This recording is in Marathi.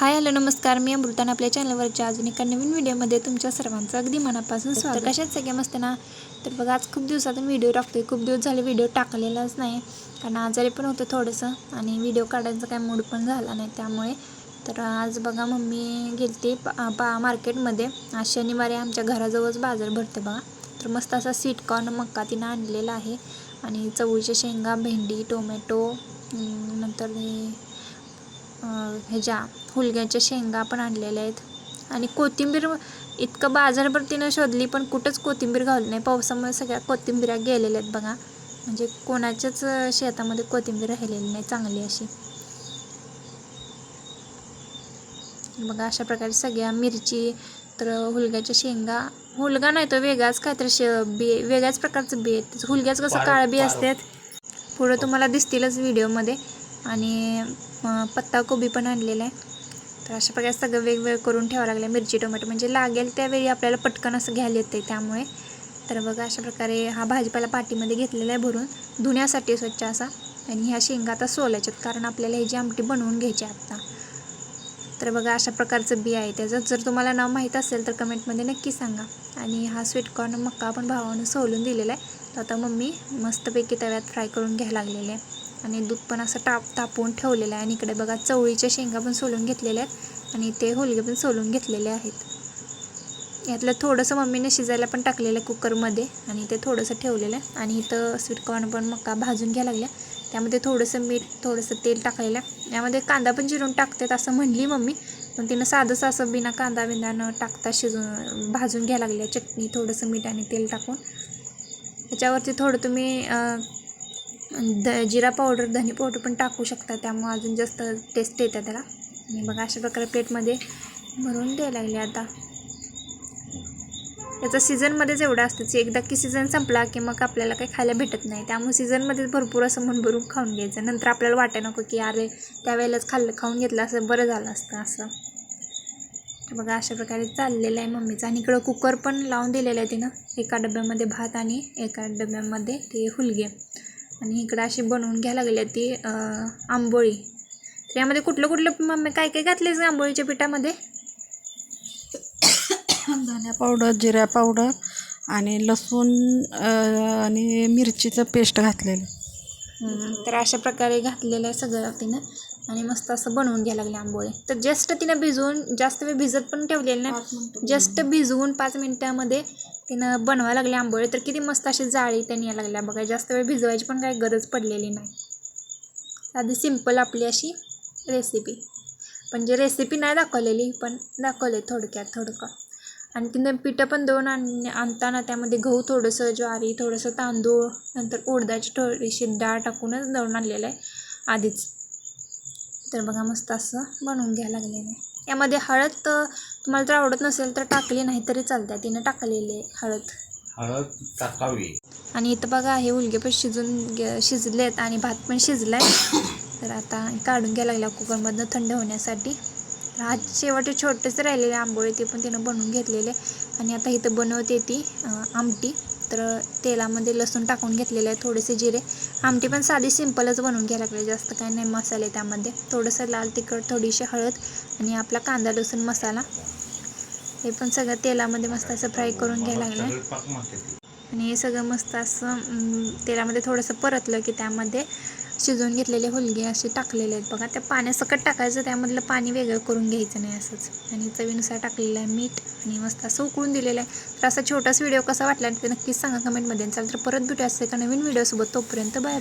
हाय हॅलो नमस्कार. मी अमृतान आपल्या चॅनलवरच्या अजून एका नवीन व्हिडिओमध्ये तुमच्या सर्वांचं अगदी मनापासून स्वागत. कशात सगळे मस्त ना? तर बघा आज खूप दिवसातून व्हिडिओ टाकतोय. खूप दिवस झाले व्हिडिओ टाकलेलाच नाही. कारण आजारी पण होतं थोडंसं आणि व्हिडिओ काढायचा काय मूड पण झाला नाही त्यामुळे. तर आज बघा मम्मी गेलती पा पा मार्केटमध्ये. आज शनिवारी आमच्या घराजवळच बाजार भरते बघा. तर मस्त असा स्वीटकॉर्न मक्का तिनं आणलेला आहे. आणि चवळीच्या शेंगा भेंडी टोमॅटो नंतर ह्याच्या हुलग्याच्या शेंगा पण आणलेल्या आहेत. आणि कोथिंबीर इतकं बाजारभर तिनं शोधली पण कुठंच कोथिंबीर घालली नाही पावसामुळे सगळ्या कोथिंबिऱ्या गेलेल्या आहेत बघा. म्हणजे कोणाच्याच शेतामध्ये कोथिंबीर राहिलेली नाही चांगली अशी. बघा अशा प्रकारे सगळ्या मिरची तर हुलग्याच्या शेंगा. हुलगा नाही तो वेगळाच काहीतरी शे बी वेगळ्याच प्रकारचं बी आहे. त्याचं हुलग्याचं कसं काळं बी असतात पुढं तुम्हाला दिसतीलच व्हिडिओमध्ये आणि पत्ताकोबी पण आणलेला आहे. तर अशा प्रकारे सगळं वेगवेगळं करून ठेवावं लागलं मिरची टोमॅटो. म्हणजे लागेल त्यावेळी आपल्याला पटकन असं घ्यायला येते त्यामुळे. तर बघा अशा प्रकारे हा भाजीपाला पाटीमध्ये घेतलेला आहे भरून. धुण्यासाठी स्वच्छ असा. आणि ह्या शेंगा आता सोलायच्यात कारण आपल्याला ह्याची आमटी बनवून घ्यायची आहे आत्ता तर बघा अशा प्रकारचं बी आहे त्याचं. जर तुम्हाला नाव माहीत असेल तर कमेंटमध्ये नक्की सांगा. आणि हा स्वीटकॉर्न मक्का आपण भावानं सोलून दिलेला आहे. तर आता मम्मी मस्तपैकी तव्यात फ्राय करून घ्यायला लागलेले आहे. आणि दूध पण असं टाप तापवून ठेवलेलं आहे. आणि इकडे बघा चवळीच्या शेंगा पण सोलून घेतलेल्या आहेत. आणि ते होलगे पण सोलून घेतलेले आहेत. यातलं थोडंसं मम्मीने शिजायला पण टाकलेलं आहे कुकरमध्ये. आणि ते थोडंसं ठेवलेलं आहे. आणि इथं स्वीटकॉर्न पण मका भाजून घ्या लागल्या. त्यामध्ये थोडंसं मीठ थोडंसं तेल टाकलेलं आहे. यामध्ये कांदा पण चिरून टाकतात असं म्हणली मम्मी. पण तिनं साधंसं असं बिना कांदा बिंदा न टाकता शिजून भाजून घ्यायला लागल्या. चटणी थोडंसं मीठ आणि तेल टाकून. त्याच्यावरती थोडं तुम्ही द जिरा पावडर धनी पावडर पण टाकू शकता. त्यामुळे अजून जास्त टेस्ट येतं त्याला. आणि बघा अशा प्रकारे प्लेटमध्ये भरून द्यायला लागले आता. याचा सीझनमध्येच एवढं असतं. की एकदा की सीझन संपला की मग आपल्याला काही खायला भेटत नाही. त्यामुळे सीझनमध्येच भरपूर असं मन भरून खाऊन घ्यायचं. नंतर आपल्याला वाटायला नको की अरे त्यावेळेलाच खाल्लं खाऊन घेतलं असं बरं झालं असतं असं. तर बघा अशा प्रकारे चाललेलं आहे मम्मीचं. आणि इकडं कुकर पण लावून दिलेलं आहे तिनं. एका डब्यामध्ये भात आणि एका डब्यामध्ये ते हुलगे. आणि इकडं अशी बनवून घ्यायला लागली ती आंबोळी. तर यामध्ये कुठलं कुठलं मम्मी काय काय घातलेस आंबोळीच्या पिठामध्ये? धन्या पावडर जिरा पावडर आणि लसूण आणि मिरचीचं पेस्ट घातलेलं. तर अशा प्रकारे घातलेलं आहे सगळं तिनं. आणि मस्त असं बनवून घ्यायला लागले आंबोळे. तर जस्ट तिनं भिजवून जास्त वेळ भिजत पण ठेवलेलं नाही. जस्ट भिजवून पाच मिनटामध्ये तिनं बनवायला लागले आंबोळे. तर किती मस्त अशी जाळी त्यांनी यायला लागल्या. बघा जास्त वेळ भिजवायची पण काही गरज पडलेली नाही. आधी सिंपल आपली अशी रेसिपी पण जे रेसिपी नाही दाखवलेली पण दाखवले थोडक्यात थोडकं. आणि तिनं पिठं पण दोन आण आणताना त्यामध्ये गहू थोडंसं ज्वारी थोडंसं तांदूळ नंतर उडदाची थोडीशी डाळ टाकूनच दळून आणलेलं आहे. आधीच. तर बघा मस्त असं बनवून घ्यायला लागलेलं आहे. यामध्ये हळद तुम्हाला जर आवडत नसेल तर टाकली नाही तरी चालते तिनं टाकलेली आहे हळद. हळद टाकावी. आणि इथं बघा हे उलगे पण शिजून गे शिजलेत आणि भात पण शिजलाय. तर आता काढून घ्यायला लागला कुकरमधनं थंड होण्यासाठी. आज शेवटी छोटेच राहिलेले आंबोळे ते पण तिनं बनवून घेतलेले. आणि आता इथं बनवते ती आमटी. तर तेलामध्ये लसूण टाकून घेतलेलं आहे थोडेसे जिरे. आमटी पण साधी सिंपलच बनवून घ्यायला लागले जास्त काही नाही मसाले त्यामध्ये. थोडंसं लाल तिखट थोडीशी हळद आणि आपला कांदा लसूण मसाला. हे पण सगळं तेलामध्ये मस्त असं फ्राय करून घ्यायला लागलं. आणि हे सगळं मस्त असं तेलामध्ये थोडंसं परतलं की त्यामध्ये शिजवून घेतलेले होलगे असे टाकलेले आहेत. बघा त्या पाण्यासकट टाकायचं त्यामधलं पाणी वेगळं करून घ्यायचं नाही असंच. आणि चवीनुसार टाकलेलं आहे मीठ आणि मस्त असं उकळून दिलेलं आहे. तर असा छोटासा व्हिडिओ कसा वाटला ते नक्कीच सांगा कमेंटमध्ये. चाल तर परत भेटू असते का नवीन व्हिडिओसोबत. तोपर्यंत बाय.